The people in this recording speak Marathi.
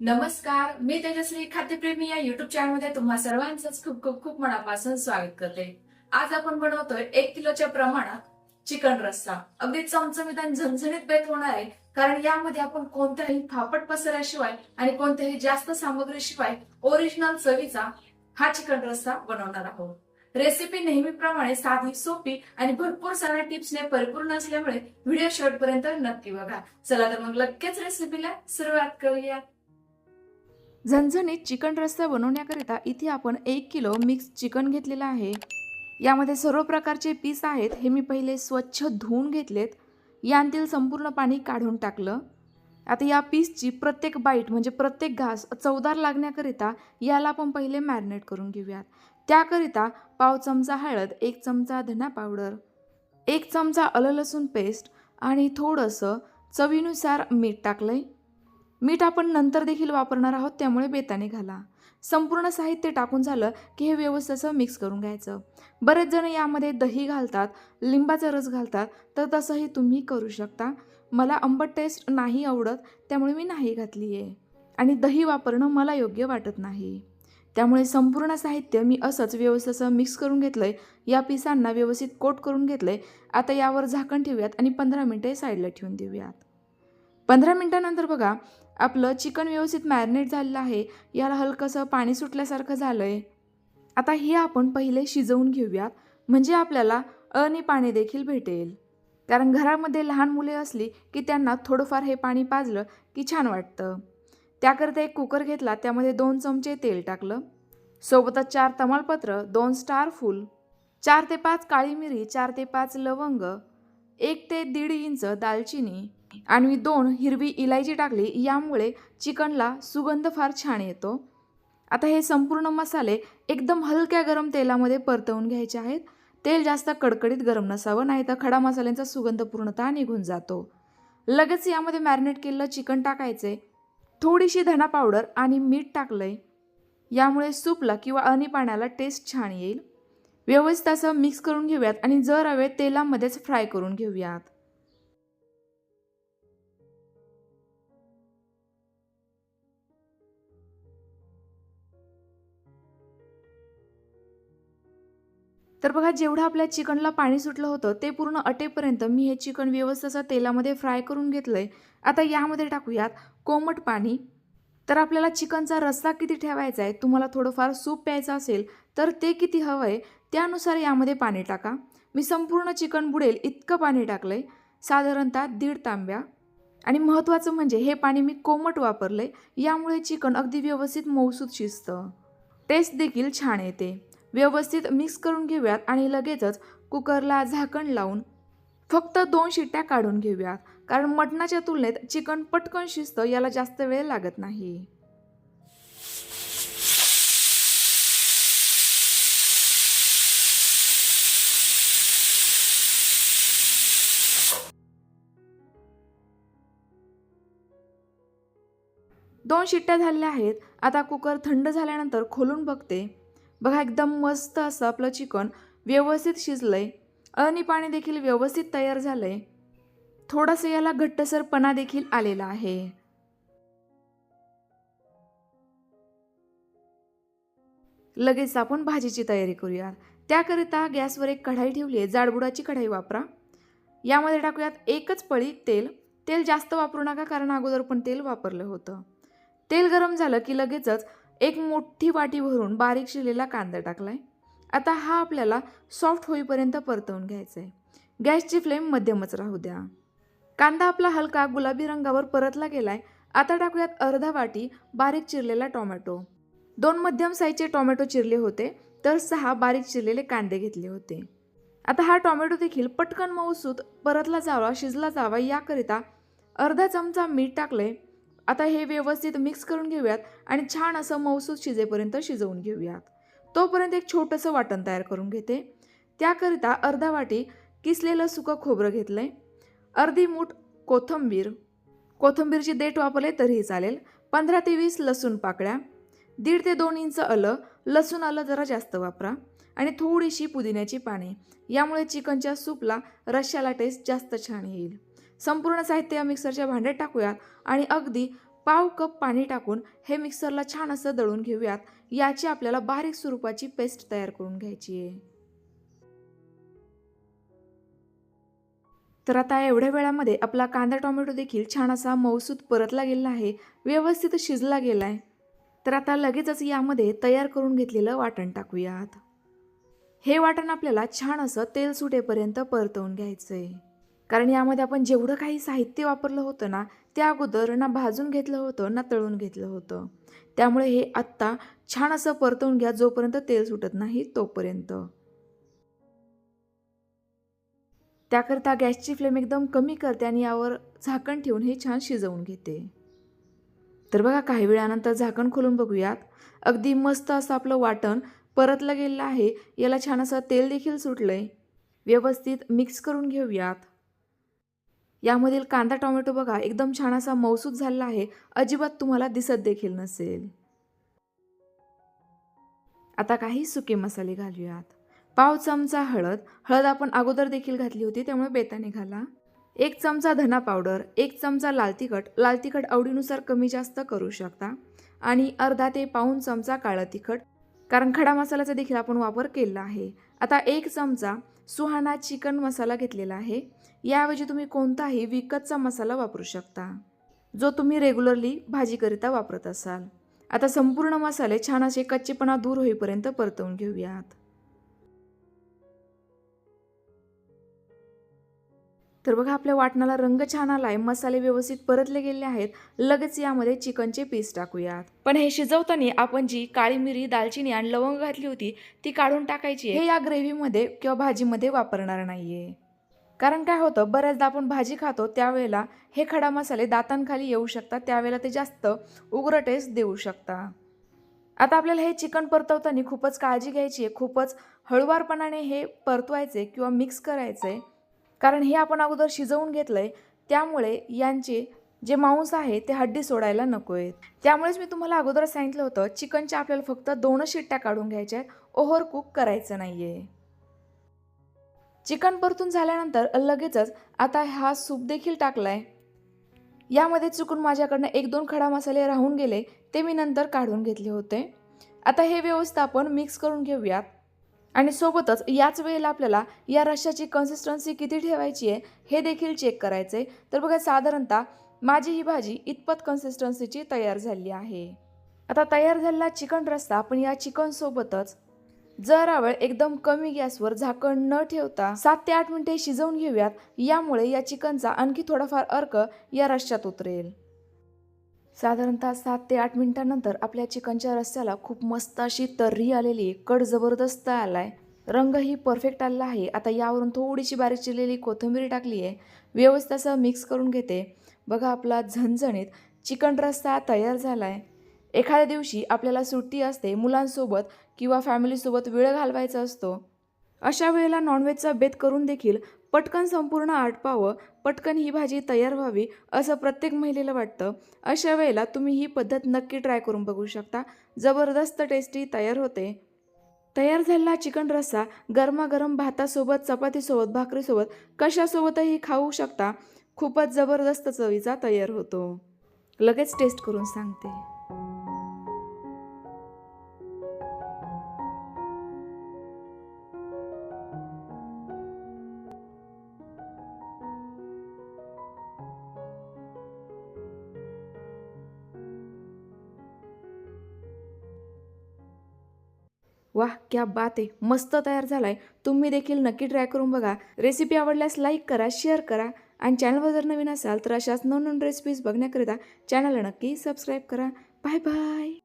नमस्कार मी तेजस्वी खाद्यप्रेमी या युट्यूब चॅनलमध्ये तुम्हा सर्वांचंच खूप खूप खूप मनापासून स्वागत करते. आज आपण बनवतोय एक किलोच्या प्रमाणात चिकन रस्सा. अगदी चमचमीत झणझणीत बेत होणार आहे कारण यामध्ये आपण कोणत्याही फापट पसऱ्याशिवाय आणि कोणत्याही जास्त सामग्रीशिवाय ओरिजिनल चवीचा हा चिकन रस्सा बनवणार आहोत. रेसिपी नेहमीप्रमाणे साधी सोपी आणि भरपूर साऱ्या टिप्सने परिपूर्ण असल्यामुळे व्हिडिओ शेवटपर्यंत नक्की बघा. चला तर मग लगेच रेसिपीला सुरुवात करूया झणझणीत चिकन रस्सा बनवण्याकरिता इथे आपण एक किलो मिक्स चिकन घेतलेलं आहे. यामध्ये सर्व प्रकारचे पीस आहेत. हे मी पहिले स्वच्छ धुवून घेतलेत. यांतील संपूर्ण पाणी काढून टाकलं. आता या पीसची प्रत्येक बाईट म्हणजे प्रत्येक घास चवदार लागण्याकरिता याला आपण पहिले मॅरिनेट करून घेऊयात. त्याकरिता पाव चमचा हळद एक चमचा धना पावडर एक चमचा आलं लसूण पेस्ट आणि थोडंसं चवीनुसार मीठ टाकलंय. मीठ आपण नंतर देखील वापरणार आहोत त्यामुळे बेताने घाला. संपूर्ण साहित्य टाकून झालं की हे व्यवस्थित असं मिक्स करून घ्यायचं. बरेच जण यामध्ये दही घालतात लिंबाचा रस घालतात तर तसंही तुम्ही करू शकता. मला आंबट टेस्ट नाही आवडत त्यामुळे मी नाही घातली आहे आणि दही वापरणं मला योग्य वाटत नाही. त्यामुळे संपूर्ण साहित्य मी असंच व्यवस्थित असं मिक्स करून घेतलंय या पिसांना व्यवस्थित कोट करून घेतलंय. आता यावर झाकण ठेवूयात आणि पंधरा मिनटे साईडला ठेवून देऊयात. पंधरा मिनटानंतर बघा आपलं चिकन व्यवस्थित मॅरिनेट झालेलं आहे याला हलकंसं पाणी सुटल्यासारखं झालं आहे आता हे आपण पहिले शिजवून घेऊयात म्हणजे आपल्याला अनि पाणी देखील भेटेल. कारण घरामध्ये लहान मुले असली की त्यांना थोडंफार हे पाणी पाजलं की छान वाटतं. त्याकरता एक कुकर घेतला त्यामध्ये दोन चमचे तेल टाकलं. सोबतच चार तमालपत्र दोन स्टार फूल चार ते पाच काळी मिरी चार ते पाच लवंग एक ते दीड इंच दालचिनी आणि मी दोन हिरवी इलायची टाकली यामुळे चिकनला सुगंध फार छान येतो. आता हे संपूर्ण मसाले एकदम हलक्या गरम तेलामध्ये परतवून घ्यायचे आहेत. तेल जास्त कडकडीत गरम नसावं नाही तर खडा मसाल्यांचा सुगंध पूर्णतः निघून जातो. लगेच यामध्ये मॅरिनेट केलेलं चिकन टाकायचे. थोडीशी धना पावडर आणि मीठ टाकलंय. यामुळे सूपला किंवा अनी पाण्याला टेस्ट छान येईल. व्यवस्थित असं मिक्स करून घेऊयात आणि जर हवे तेलामध्येच फ्राय करून घेऊयात. तर बघा जेवढं आपल्या चिकनला पाणी सुटलं होतं ते पूर्ण अटेपर्यंत मी हे चिकन व्यवस्थित असं तेलामध्ये फ्राय करून घेतलं आहे आता यामध्ये टाकूयात कोमट पाणी. तर आपल्याला चिकनचा रस्सा किती ठेवायचा आहे तुम्हाला थोडंफार सूप प्यायचं असेल तर ते किती हवं आहे त्यानुसार यामध्ये पाणी टाका. मी संपूर्ण चिकन बुडेल इतकं पाणी टाकलं आहे साधारणतः दीड तांब्या. आणि महत्त्वाचं म्हणजे हे पाणी मी कोमट वापरलं आहे यामुळे चिकन अगदी व्यवस्थित मऊसूत शिजतं. टेस्ट देखील छान येते. व्यवस्थित मिक्स करून घेऊयात आणि लगेचच कुकरला झाकण लावून फक्त दोन शिट्ट्या काढून घेऊयात. कारण मटणाच्या तुलनेत चिकन पटकन शिजतं याला जास्त वेळ लागत नाही. दोन शिट्ट्या झालेल्या आहेत. आता कुकर थंड झाल्यानंतर खोलून बघते. बघा एकदम मस्त असं आपलं चिकन. व्यवस्थित शिजलंय. आणि पाणी देखील व्यवस्थित तयार झालंय. थोडासा याला घट्टसरपणा देखील आलेला आहे. लगेच आपण भाजीची तयारी करूया. त्याकरिता गॅसवर एक कढाई ठेवली आहे. जाडबुडाची कढाई वापरा. यामध्ये टाकूयात एकच पळी तेल. तेल जास्त वापरू नका कारण अगोदर पण तेल वापरलं होतं. तेल गरम झालं की लगेचच एक मोठी वाटी भरून बारीक शिलेला कांदा टाकलाय. आता हा आपल्याला सॉफ्ट होईपर्यंत परतवून घ्यायचा आहे गॅसची फ्लेम मध्यमच राहू द्या. कांदा आपला हलका गुलाबी रंगावर परतला गेलाय. आता टाकूयात अर्धा वाटी बारीक चिरलेला टोमॅटो. दोन मध्यम साईजचे टोमॅटो चिरले होते तर सहा बारीक चिरलेले कांदे घेतले होते. आता हा टोमॅटो देखील पटकन मऊसूत परतला जावा शिजला जावा याकरिता अर्धा चमचा मीठ टाकलंय. आता हे व्यवस्थित मिक्स करून घेऊयात आणि छान असं मऊसूत शिजेपर्यंत शिजवून घेऊयात. तोपर्यंत एक छोटंसं वाटण तयार करून घेते. त्याकरिता अर्धा वाटी किसलेलं सुकं खोबरं घेतलंय. अर्धी मूठ कोथंबीर. कोथंबीरची देठ वापरले तरीही चालेल. पंधरा ते वीस लसूण पाकळ्या. दीड ते दोन इंच आलं. लसूण आलं जरा जास्त वापरा. आणि थोडीशी पुदिन्याची पाने. यामुळे चिकनच्या सूपला रश्श्याला टेस्ट जास्त छान येईल. संपूर्ण साहित्य या मिक्सरच्या भांड्यात टाकूयात आणि अगदी पाव कप पाणी टाकून हे मिक्सरला छान असं दळून घेऊयात. याची आपल्याला बारीक स्वरूपाची पेस्ट तयार करून घ्यायची आहे. तर आता एवढ्या वेळामध्ये आपला कांदा टोमॅटो देखील छान असा मौसूद परतला गेला आहे व्यवस्थित शिजला गेला आहे तर आता लगेचच यामध्ये तयार करून घेतलेलं वाटण टाकूयात. हे वाटण आपल्याला छान असं तेल सुटेपर्यंत परतवून घ्यायचं आहे कारण यामध्ये आपण जेवढं काही साहित्य वापरलं होतं ना त्या अगोदर ना भाजून घेतलं होतं ना तळून घेतलं होतं. त्यामुळे हे आत्ता छान असं परतवून घ्या जोपर्यंत तेल सुटत नाही तोपर्यंत. त्याकरता गॅसची फ्लेम एकदम कमी करते आणि यावर झाकण ठेवून हे छान शिजवून घेते. तर बघा काही वेळानंतर झाकण खोलून बघूयात. अगदी मस्त असं आपलं वाटण परतलं गेलेलं आहे. याला छान असं तेल देखील सुटलंय. व्यवस्थित मिक्स करून घेऊयात. यामधील कांदा टोमॅटो बघा एकदम छान असा मौसूद झालेला आहे. अजिबात तुम्हाला दिसत देखील नसेल. आता काही सुके मसाले घालूयात. पाव चमचा हळद. हळद आपण अगोदर देखील घातली होती त्यामुळे बेताने घाला. एक चमचा धना पावडर एक चमचा लाल तिखट. लाल तिखट आवडीनुसार कमी जास्त करू शकता. आणि अर्धा ते पाऊन चमचा काळा तिखट. कारण खडा मसाल्याचा देखील आपण वापर केलेला आहे. आता एक चमचा सुहाना चिकन मसाला घेतलेला आहे. याऐवजी तुम्ही कोणताही विकतचा मसाला वापरू शकता. जो तुम्ही रेग्युलरली भाजीकरिता वापरत असाल. आता संपूर्ण मसाले छान असे कच्चेपणा दूर होईपर्यंत परतवून घेऊयात. तर बघा आपल्या वाटणाला रंग छान आला आहे मसाले व्यवस्थित परतले गेले आहेत लगेच यामध्ये चिकनचे पीस टाकूयात. पण हे शिजवताना आपण जी काळी मिरी दालचिनी आणि लवंग घातली होती ती काढून टाकायची हे या ग्रेव्हीमध्ये किंवा भाजीमध्ये वापरणार नाहीये. कारण काय होतं बऱ्याचदा आपण भाजी खातो त्यावेळेला हे खडा मसाले दातांखाली येऊ शकतात त्यावेळेला ते जास्त उग्र टेस्ट देऊ शकता आता आपल्याला हे चिकन परतवताना खूपच काळजी घ्यायची आहे खूपच हळुवारपणाने हे परतवायचे किंवा मिक्स करायचे कारण हे आपण अगोदर शिजवून घेतलं आहे त्यामुळे यांचे जे मांस आहे ते हड्डी सोडायला नको आहेत. त्यामुळेच मी तुम्हाला अगोदर सांगितलं होतं चिकनच्या आपल्याला फक्त दोनच शिट्ट्या काढून घ्यायच्या आहेत ओव्हर कुक करायचं नाहीये. चिकन परतून झाल्यानंतर लगेचच आता हा सूप देखील टाकलाय. यामध्ये चुकून माझ्याकडनं एक दोन खडा मसाले राहून गेले ते मी नंतर काढून घेतले होते. आता हे व्यवस्था आपण मिक्स करून घेऊयात. आणि सोबतच याच वेळेला आपल्याला या रश्श्याची कन्सिस्टन्सी किती ठेवायची आहे हे देखील चेक करायचं आहे तर बघा साधारणतः माझी ही भाजी इतपत कन्सिस्टन्सीची तयार झाली आहे. आता तयार झालेला चिकन रस्सा आपण या चिकनसोबतच जरा वेळ एकदम कमी गॅसवर झाकण न ठेवता सात ते आठ मिनिटे शिजवून घेऊयात. यामुळे या चिकनचा आणखी थोडाफार अर्क या रश्श्यात उतरेल. साधारणतः सात ते आठ मिनिटांनंतर आपल्या चिकनच्या रस्त्याला खूप मस्त अशी तर्री आलेली कड जबरदस्त आलाय. रंगही परफेक्ट आलेला आहे. आता यावरून थोडीशी बारीक चिरलेली कोथिंबीर टाकली आहे. व्यवस्थित असं मिक्स करून घेते. बघा आपला झणझणीत चिकन रस्ता तयार झाला आहे एखाद्या दिवशी आपल्याला सुट्टी असते मुलांसोबत किंवा फॅमिलीसोबत वेळ घालवायचा असतो. अशा वेळेला नॉनव्हेजचा बेत करून देखील पटकन संपूर्ण आटपावं पटकन ही भाजी तयार व्हावी असं प्रत्येक महिलेला वाटतं. अशा वेळेला तुम्ही ही पद्धत नक्की ट्राय करून बघू शकता. जबरदस्त टेस्टी तयार होते. तयार झालेला चिकन रस्सा गरमागरम भातासोबत चपातीसोबत भाकरीसोबत कशासोबतही खाऊ शकता. खूपच जबरदस्त चवीचा तयार होतो. लगेच टेस्ट करून सांगते. वाह क्या बात आहे. मस्त तयार झाला आहे तुम्ही देखील नक्की ट्राय करून बघा. रेसिपी आवडल्यास लाईक करा शेअर करा आणि चॅनलवर जर नवीन असाल तर अशाच नवनवीन रेसिपीज बघण्याकरिता चॅनलला नक्की सबस्क्राईब करा. Bye bye